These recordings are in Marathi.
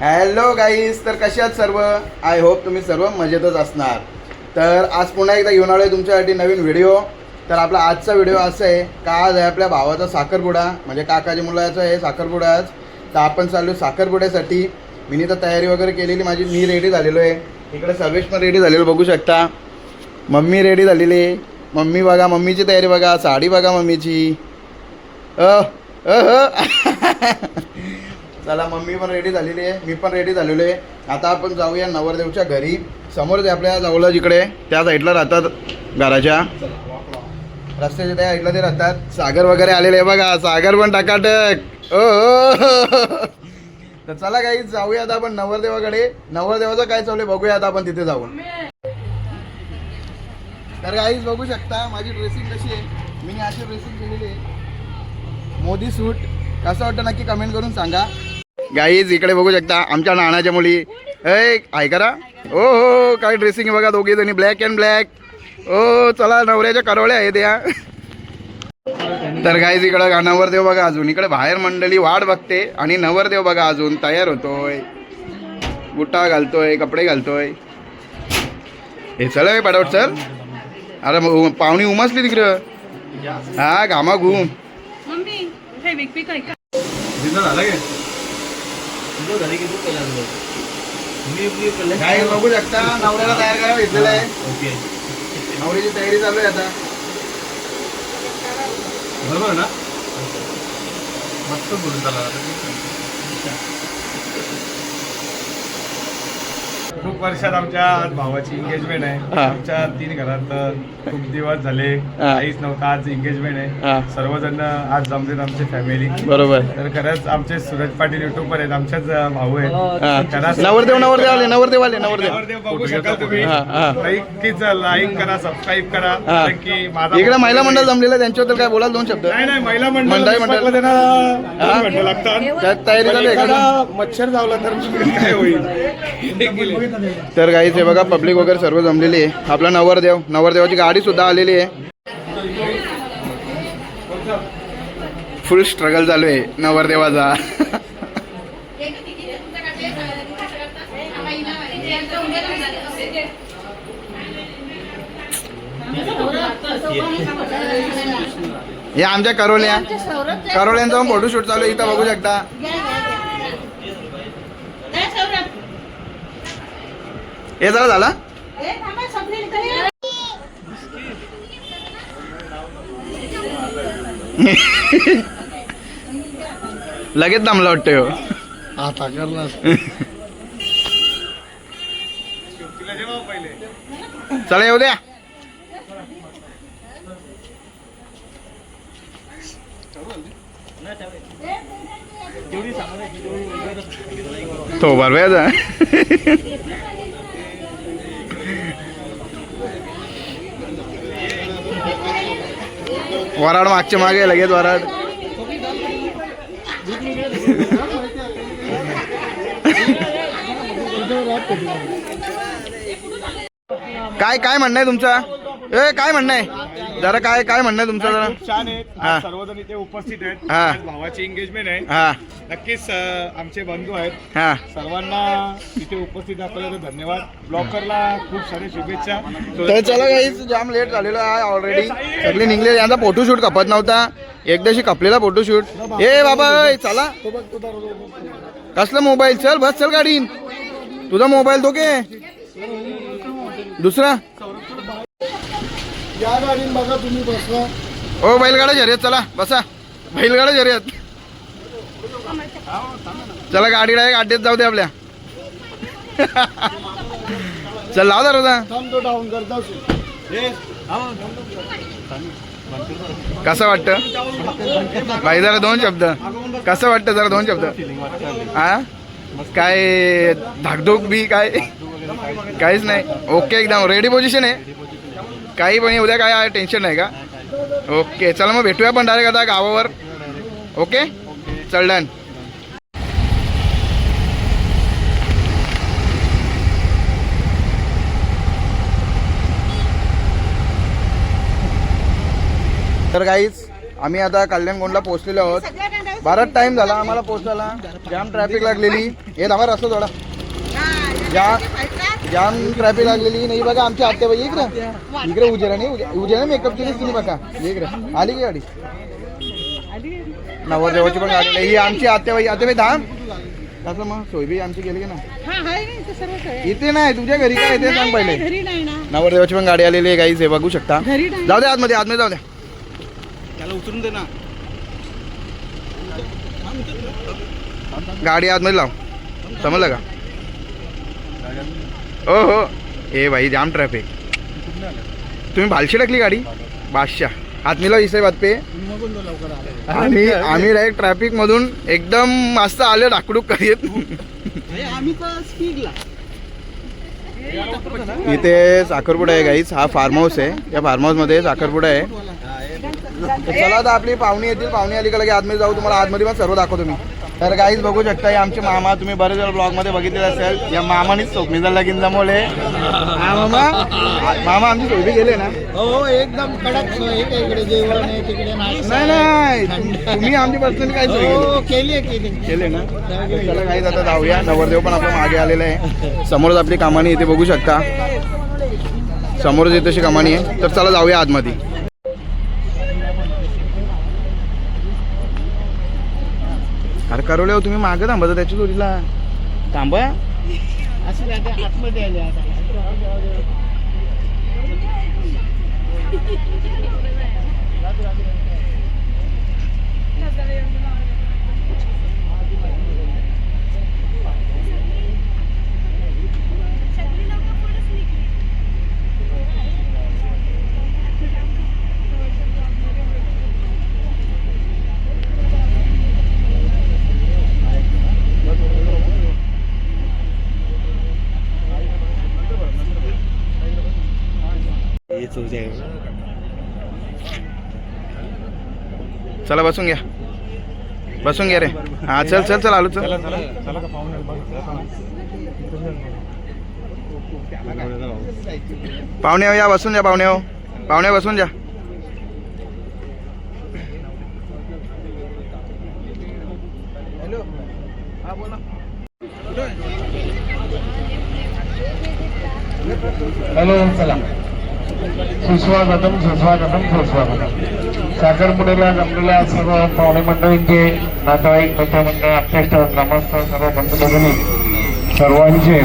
हॅलो गाईज तर कसे आहात सर्व? आय होप तुम्ही सर्व मजेतच असणार. तर आज पुन्हा एकदा घेऊन आलो आहे तुमच्यासाठी नवीन व्हिडिओ तर आपला आजचा व्हिडिओ असा आहे का आज आहे आपल्या भावाचा साखरपुडा? म्हणजे काकाच्या मुलाचा आहे साखरपुडा आज. तर आपण चाललो साखरपुड्यासाठी. मी तर तयारी वगैरे केलेली माझी मी रेडी झालेलो आहे. इकडे सर्वेश पण रेडी झालेलो बघू शकता. मम्मी रेडी झालेली आहे. मम्मी बघा मम्मीची तयारी बघा साडी बघा मम्मीची. अ. चला मम्मी पण रेडी झालेली आहे. मी पण रेडी झालेलो आहे. आता आपण जाऊया नवरदेवच्या घरी. समोर ते आपल्या जवळ जिकडे त्या साईडला राहतात घराच्या. रस्त्याच्या त्या साईडला ते राहतात. सागर वगैरे आलेले आहे बघा. सागर पण टाकाटक. ओ हो, हो, हो. तर चला काही जाऊया आता आपण नवरदेवाकडे. नवरदेवाचं काय चालू आहे बघूया आता आपण तिथे जाऊन. तर काहीच बघू शकता माझी ड्रेसिंग कशी आहे. मी अशी ड्रेसिंग केलेली आहे. मोदी सूट कसं वाटतं नक्की कमेंट करून सांगा. गाईज इकडे बघू शकता आमच्या नानाच्या मुली. ऐ आहे करा. ओ हो काय ड्रेसिंग आहे बघा दोघे जणी ब्लॅक अँड ब्लॅक ओ चला नवऱ्याच्या करवल्या आहेत या. तर गाईज इकडं नवरदेव बघा अजून. इकडे बाहेर मंडळी वाट बघते आणि नवरदेव बघा अजून तयार होतोय. बुट्टा घालतोय कपडे घालतोय. हे चल हे पटापट चल अरे पाहुणी उमसली तिकडं. हा घामा घुम मम्मी हे विक पिक आहे का काय बघू शकता नवऱ्याला तयार करायला घेतलेलं आहे. नवरीची तयारी चालू आहे आता. बरोबर ना? मस्त बोलून चालला खूप वर्षात आमच्या आज भावाची एंगेजमेंट आहे. हा. आमच्या तीन घरात खूप दिवस झाले. हा. काहीच नव्हतं आज एंगेजमेंट हा. आहे सर्वजण आज जमलेत आमची फॅमिली बरोबर. तर खरंच आमचे सूरज पाटील युट्यूबर आहेत. आमच्याच अ, भाऊ आहेत. खरंच- नवरदेव नवरदेव आले नवरदेव आले नवरदेव. नवरदेव बघू शकाल तुम्ही. हा, हा. नक्कीच लाईक करा सबस्क्राईब करा. हा. कारण की माझा इकडे महिला मंडळ जमलेलं आहे. त्यांच्याबद्दल काय बोलाल दोन शब्द? नाही नाही महिला मंडळ मंडळी मंडळ. विभागला त्यांना हा? दोन घंटे लागतात. त्यात तयारी चालू आहे एखादा का? मच्छर चावला तर काय होईल? तर गाईच हे बघा पब्लिक वगैरे सर्व जमलेली आहे. आपला नवरदेव नवरदेवाची गाडी सुद्धा आलेली आहे. फुल स्ट्रगल चालू आहे नवरदेवाचा. हे आमच्या करोल्या. करोल्यांचा फोटोशूट चालू आहे इथं बघू शकता. हे जरा झाला? लगेच दमला वाटतं ह्यो. आता करणार चला येऊ द्या. तो बरं वराड मागच्या मागे लगेच वराड. काय काय म्हणणं आहे तुमचं? ए काय म्हणणं आहे? जरा काय काय म्हणणं आहे तुमचं जरा? खूप छान आहेत हा. आज सर्वजण इथे उपस्थित आहेत. हा. आज भावाची एंगेजमेंट आहे. हा. नक्कीच अं, आमचे बंधू आहेत. हा. सर्वांना इथे उपस्थित दाखवल्याबद्दल धन्यवाद. ब्लॉकरला खूप सारे शुभेच्छा. तर चला काही जाम लेट झालेलो आहे ऑलरेडी सगळे निघले. यांचा फोटोशूट खपत नव्हता. एकदाशी खपलेला फोटोशूट ए बाबा ए, चला. कसला मोबाईल चल बस चल गाडीन. तुझा मोबाईल तो के? दुसरा? या गाडीन बघा तुम्ही बसवा ओ बैलगाडा शर्यत चला बसा. बैलगाडा शर्यत. चला गाडी डायरेक्ट अड्ड्यात जाऊ दे आपल्या. चल लाव जरा थांबतो डाऊन करता कसं वाटतं? भाई जरा दोन शब्द. कसं वाटतं जरा दोन शब्द? हा काय धाकधूक बी काय? काहीच नाही. ओके एकदम. रेडी पोझिशन आहे? काही पण उद्या काय टेन्शन नाही का? ओके चला मग भेटूया पण डायरेक्ट आता गावावर. ओके? चल डन. तर काहीच आम्ही आता कल्याणकोंडला पोहोचलेलो आहोत. बराच टाइम झाला आम्हाला पोहोचायला. जाम ट्रॅफिक लागलेली. हे थांबा रस्ता थोडा जा जाम ट्रॅफिक लागलेली नाही बघा आमची आत्याबाई इकडे. इकडे उजेरा नाही उजे- उजेरा मेकअप केलीच तुम्ही बघा. इकडे. आली की गाडी? नवरदेवाची पण गाडी. आली. ही आमची आत्याबाई आत्याबाई धाम कसं मग? सोयबी आमची गेली की ना? हा इथे नाही तुझ्या घरी काय ते सांग पहिले. नाही, घरी नाही ना. नवरदेवाची पण गाडी आलेली आहे गाईज हे बघू शकता. जाऊ दे आतमध्ये आतमध्ये जाऊ द्या त्याला उतरून दे ना. गाडी आतमध्ये लाव. समजलं का? हो हो ए भाई जाम ट्रॅफिक तुम्ही भालशी टाकली गाडी? बादशाह. आतमीला विषय बातपे आम्ही आणि आम्ही डायरेक्ट ट्रॅफिक मधून एकदम मस्त आले डाकडूक करीत. इथे साखरपुडा आहे गाईच हा फार्म हाऊस आहे. या फार्म हाऊसमध्ये साखरपुडा आहे. चला आता आपली पाहुणी येतील. पाहुणी आली का लगे आतमध्ये जाऊ. तुम्हाला आतमध्ये पण सर्व दाखवतो मी. तर गाईज बघू शकता हे आमचे मामा तुम्ही बरेच वेळा ब्लॉगमध्ये बघितले असेल या मामानीच सोपमीचा लगीन जमवले. हा मामा? मामा आमची सोयबी गेले ना? हो एकदम कडक सोय आहे इकडे जेवण आहे तिकडे नाश्ता नाही नाही तुम- तुम्ही आमची पर्सनली काय सोय केली? हो केली केली. केले ना? काही आता जाऊया. नवरदेव पण आपल्या मागे आलेला आहे. समोरच आपली कमानी इथे बघू शकता. समोरच इथे अशी कमानी आहे. तर चला जाऊया आतमध्ये. अरे करवले हो तुम्ही मागे थांबा त्याच्या जोडीला. थांबा. असं आता आतमध्ये आले आता. चला बसून घ्या. बसून घ्या रे. हा चल चल चल आलो चल. पाहुणे हो, या बसून जा पाहुणे हो. पाहुणे बसून जा. हॅलो. चला सुस्वागतम सुस्वागतम सुस्वागतम. साखरपुड्याला जमलेल्या सर्व पाहुणे मंडळींचे नातेवाईक मित्रमंडळ अध्यक्ष ग्रामस्थ सर्व बंधू भगिनी सर्वांचे.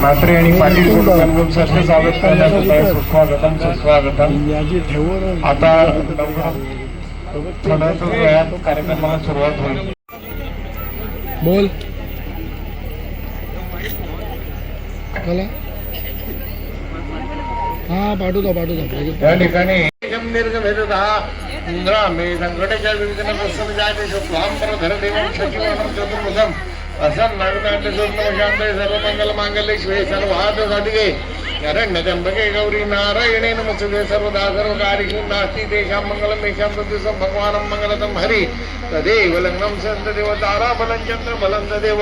म्हात्रे आणि पाटील कुटुंबांकडून स्वागत करण्यात येत सुस्वागतम सुस्वागतम. आता थोड्याच वेळात कार्यक्रमाला सुरुवात होईल. बोल. పాడుదా పాడుదా కానీ ఇంద్రామే సంకటజ వివిధన ప్రసవ జాతి శుక్లాంబర ధరదేవం సచివానం చతుర్ముఖం ప్రసన్న నగనాట శూర్ణ శాంత సర్వమంగళ మాంగళ్య శివే సర్వాద సదిగే सर्वाद साधिके गौरी नारायणे नमस्ते सर्वदा सर्व नास्ति तेषां मङ्गलं तेषां प्रत्युषं भगवानं मङ्गलतं हरि। तदेव लग्नं सन्तदेव तारा बलं चन्द्र तदेव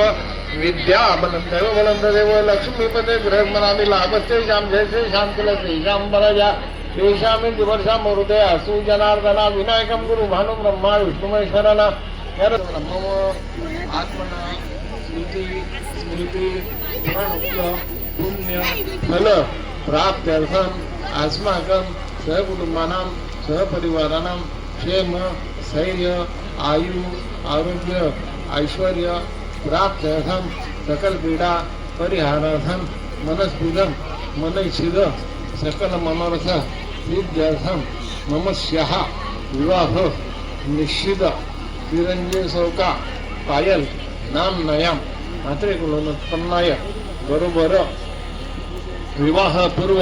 विद्या बलं बलं तदेव लक्ष्मीपते गृहमनामि लाभस्तेषां जयसे शान्तिलस्तेषां बलजा तेषामि दिवर्षां हृदय असु जनार्दना विनायकं गुरु भानु ब्रह्मा विष्णुमेश्वरना यर् आत्मना स्मृति स्मृति पुण्य फल प्राप्त्यर्थम अस्माकं सहकुटुंबानां सहपरिवाराणां क्षेम स्थैर्य आयु आरोग्य ऐश्वर्य प्राप्त्यर्थं सकलपीडा परिहारार्थं मनस्फुटं मनैच्छिद सकल मनोरथ सिद्ध्यर्थं मम स्याः विवाह निश्चित तिरंजय सौका पायल नाम नयाम मात्रे कुलोत्पन्नाय बरोबर विवाहपूर्व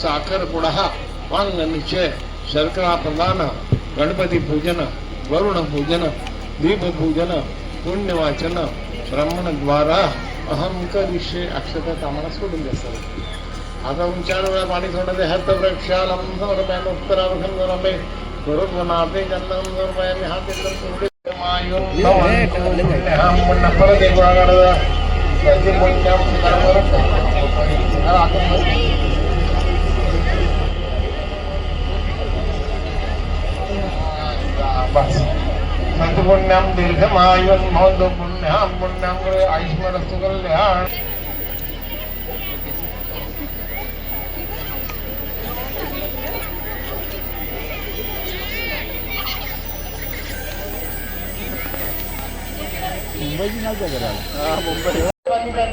साखरपुडा वांग निश्चय शर्करा प्रदान गणपती पूजन वरुण पूजन पुण्यवाचन ब्राह्मणद्वारा अहम करिष्ये अक्षता आम्हाला सोडून द्या सर आता चार वेळा पाणी सोडते हत प्रक्षालम समर्पयाम उत्तरावखम गरमे बरोबर नाते जन्म हा ते पुढे परत एक वेळा त्याची पुण्यम बस सत्पुण्यम दीर्घमायुन मौद पुण्याम पुण्याम करे मुंबई. कल्याण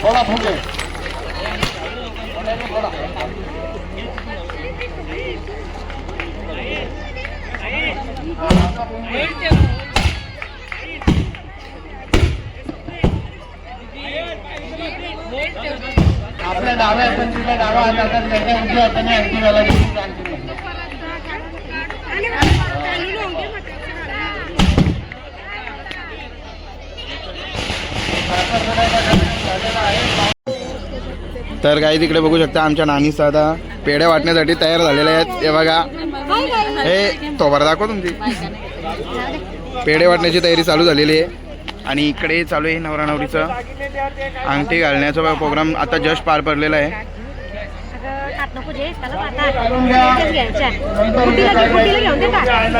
थोडा फुगे आपल्या डाव्या हाताच्या डावा हातात त्याच्या उजव्या हाताने आणखी घाला आणखी तर काही तिकडे बघू शकता आमच्या नानी साधा पेढ्या वाटण्यासाठी तयार झालेल्या आहेत. हे बघा. हे तोबर दाखव तुमची. पेढे वाटण्याची तयारी चालू झालेली आहे. आणि इकडे चालू आहे नवरा नवरीचं. अंगठी घालण्याचा प्रोग्राम आता जस्ट पार पडलेला आहे.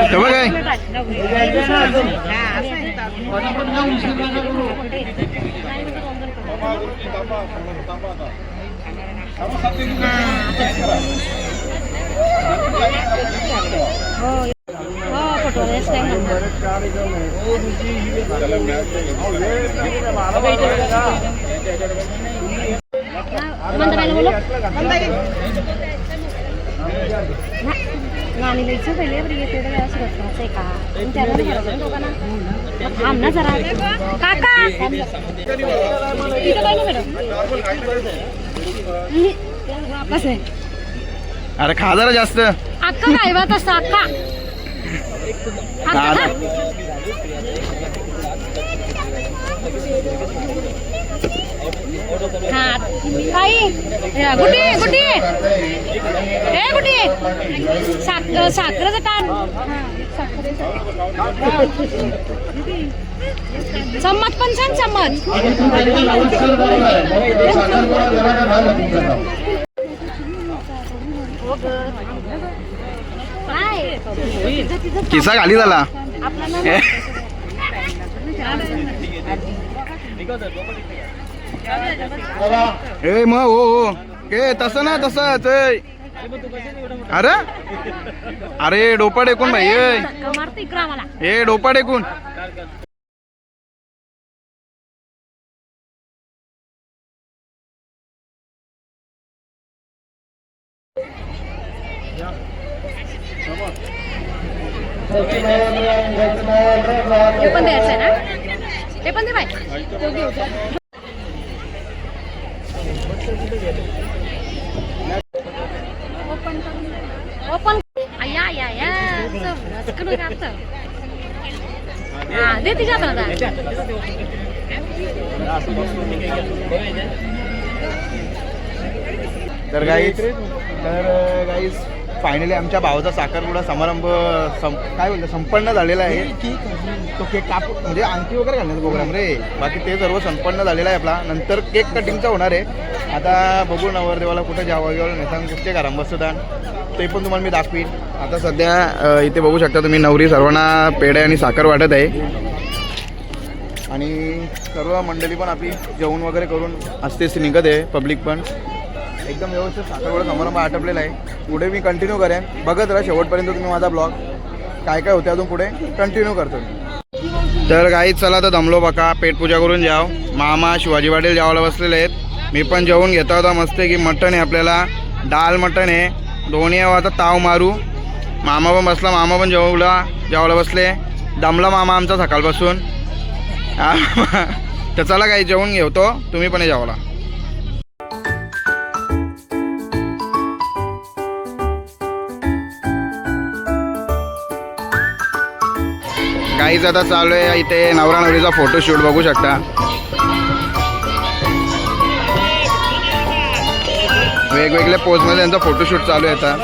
तर काय? हो हो फोटो बोलो नानी लिहायचं पहिले बरं येते असं आहे का त्याला दोघांना जरा काका इथं मॅडम आहे. अरे खा जरा जास्त. अक्का काय बात असतं अक्का अक्का. हा. गुटी गुटी ए गुटी साख साखरेचं टाण चम्मच पण सांग चम्मच. काय? किस्सा खाली झाला. ए, मग हो हो ए तसं ना तसंच ए. अरे? अरे डोपा टेकून भाई ए. डोपा टेकून हे पण द्यायचं आहे ना? हे पण दे बाय तो घेऊ ओपन ओपन या या हा दे तिच्या हाताला तर गाईज तर uh, गाईस फायनली आमच्या भावाचा साखरपुडा समारंभ सं काय बोलतो संपन्न झालेला आहे. तो केक काप म्हणजे अंगठी वगैरे घालण्याचा प्रोग्राम रे. बाकी ते सर्व संपन्न झालेलं आहे आपला. नंतर केक कटिंगचा होणार आहे. आता बघू नवरदेवाला कुठे जावं गेलं नेता कुठे घरात बसतात. ते पण तुम्हाला मी दाखवीन. आता सध्या इथे बघू शकता तुम्ही नवरी सर्वांना पेढे आणि साखर वाटत आहे. आणि सर्व मंडळी पण आपली जेवण वगैरे करून असतेच निघत आहे. पब्लिक पण. एकदम व्यवस्थित साखरवडा समारंभ आटपलेला आहे. पुढे मी कंटिन्यू करेन. बघत राहा शेवटपर्यंत तुम्ही माझा ब्लॉग काय काय होते अजून पुढे? कंटिन्यू करतो मी. तर काही चला तर दमलो बघा पेटपूजा करून जाव मामा शिवाजी वाटेल जेवायला बसलेले आहेत. मी पण जेवून घेता होता मस्त की मटण आहे आपल्याला. डाल मटण आहे. दोन्ही आता ताव मारू. मामा पण बसला. मामा पण जेवला. जेवायला बसले. दमला मामा आमचा सकाळपासून. तर चला काही जेवून घेतो. तुम्ही पण जेवायला. काहीच आता चालू आहे. इथे नवरा नवरीचा फोटोशूट बघू शकता. वेगवेगळ्या पोजमध्ये त्यांचा फोटोशूट चालू आहे आता.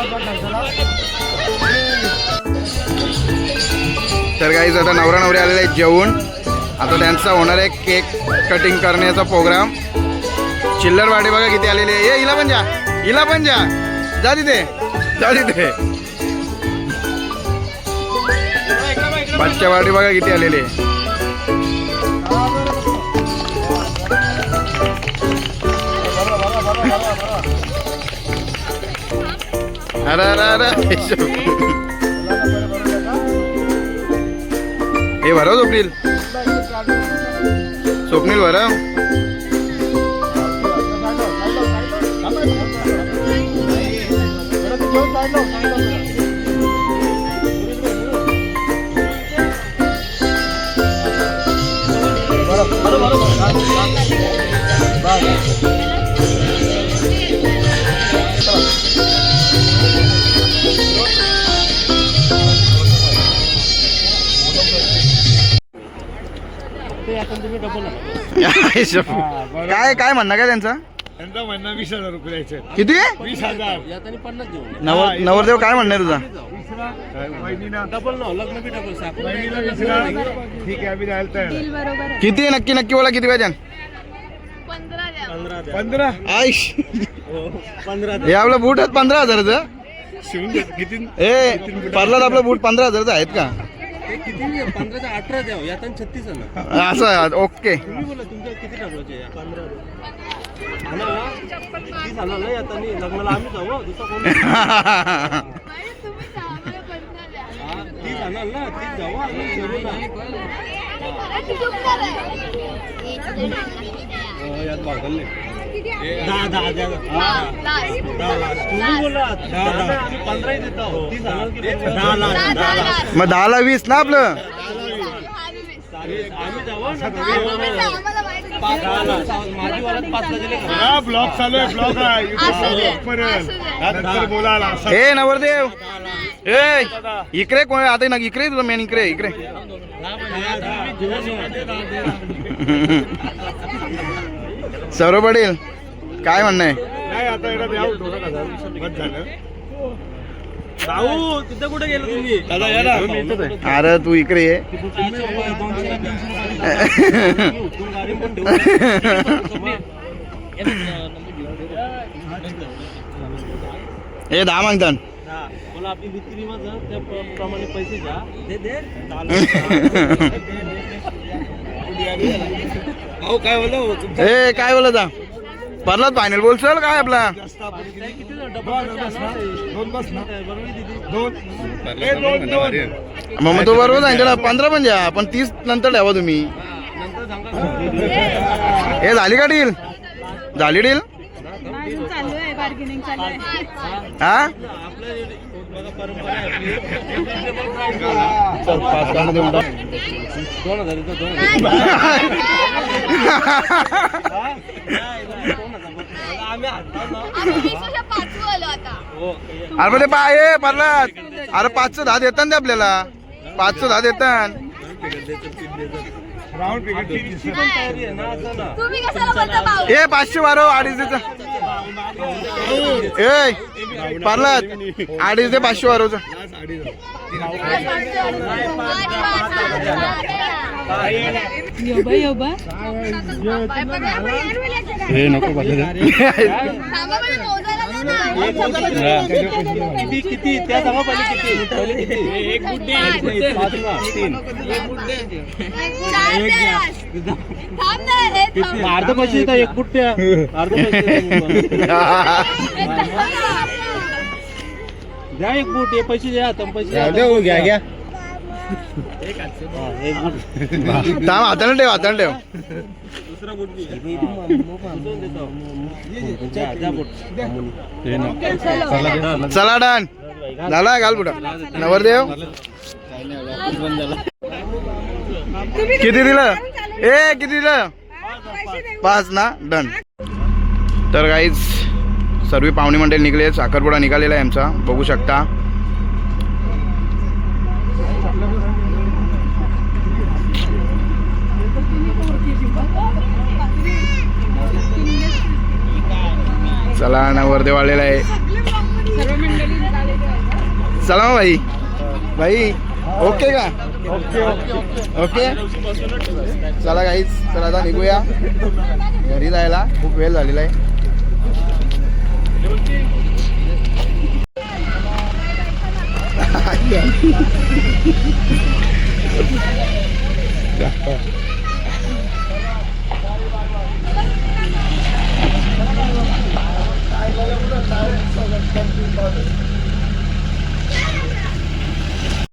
तर काहीच आता नवरा नवरी आलेले आहेत जेवून. आता त्यांचा होणार आहे केक कटिंग करण्याचा प्रोग्राम चिल्लर वाडी बघा किती आलेली आहे. ये हिला पण जा. हिला पण जा. जा तिथे. जा तिथे. पाचच्या वाडी बघा किती आलेले. अरे अरे अरे. हे भरव स्वप्नील. स्वप्नील भरव काय काय म्हणणं काय त्यांचं? त्यांचा म्हणणं वीस हजार रुपये द्यायचे किती? वीस हजार. नवर नवरदेव काय म्हणणं आहे तुझा? वहिनीला वहिनीला वीस हजार. ठीक आहे आम्ही द्यायला तयार आहे. बरोबर आहे. किती नक्की नक्की बोला किती पाहिजे पंधरा आईश. हे आपलं बूट आहेत पंधरा हजाराचं? शिवून घेत किती ए परलात आपलं बूट पंधरा हजाराचं आहेत का? किती पंधराचा अठरा द्या यात छत्तीस आहे ना असं ओके. तुम्ही बोला तुमच्या किती टाकवायचे पंधरा आणा ना तीस आणा ना यात आणि लग्नाला आम्ही जाऊ दुसरा कोण? हा, तीस आणाल ना? तीस जाऊ आम्ही ना. यात भागले दहा दहा. दहा लाख. तुम्ही बोला. दहा लाख. आम्ही पंधराही देतो तीस आणाल की दहा लाख दहा लाख मग दहाला वीस ना आपलं? आम्ही जाऊ पाच दहा लाख. माझी वाला पाचला दिले. का? हा ब्लॉग चालू आहे ब्लॉग आहे. बोलायला. ए नवरदेव. ए इकडे कोण आता ना इकडे तुझं मेन इकडे इकडे. सर्व पडेल काय म्हणणं आहे? अरे तू इकडे पण ठेवू ए दहा हा, मला आपली विक्री माझं त्याप्रमाणे पैसे द्या दे दे. भाऊ काय बोललो ए काय बोलत जा? फायनल बोलचल काय आपला? मग मग तो बरोबर सांगितलं पंधरा पण द्या पण तीस नंतर ठेवा तुम्ही. हे झाली का डील झाली डील हा? अरे मग ते पा परलात अरे पाचशे दहा देतात ना ते आपल्याला. पाचशे दहा देतात राऊंड ती ए पाचशे बारा अडीच ए परलात अडीच दे पाचशे बाराचं हे नको किती किती? त्या सांगा पहिले किती? एक ना तीन अर्ध पैसे देता एक बुट्ट्या. अर्ध पैसे. द्या एक बुट हे पैसे द्या तम पैसे द्या. घ्या घ्या हा, एक बुट थांब हाताने ठेव हाताने ठेव. चला डन. झाला घाल पुढं. नवरदेव. किती दिलं? ए किती दिलं? पाच ना डन. तर काहीच सर्व पाहुणे मंडळी निघले साखरपुडा निघालेला आहे आमचा. बघू शकता. चला नवरदेव आलेला आहे. चला मग भाई. भाई ओके का? ओके? चला काहीच चला आता निघूया. घरी जायला खूप वेळ झालेला आहे. একটা ভুল হবে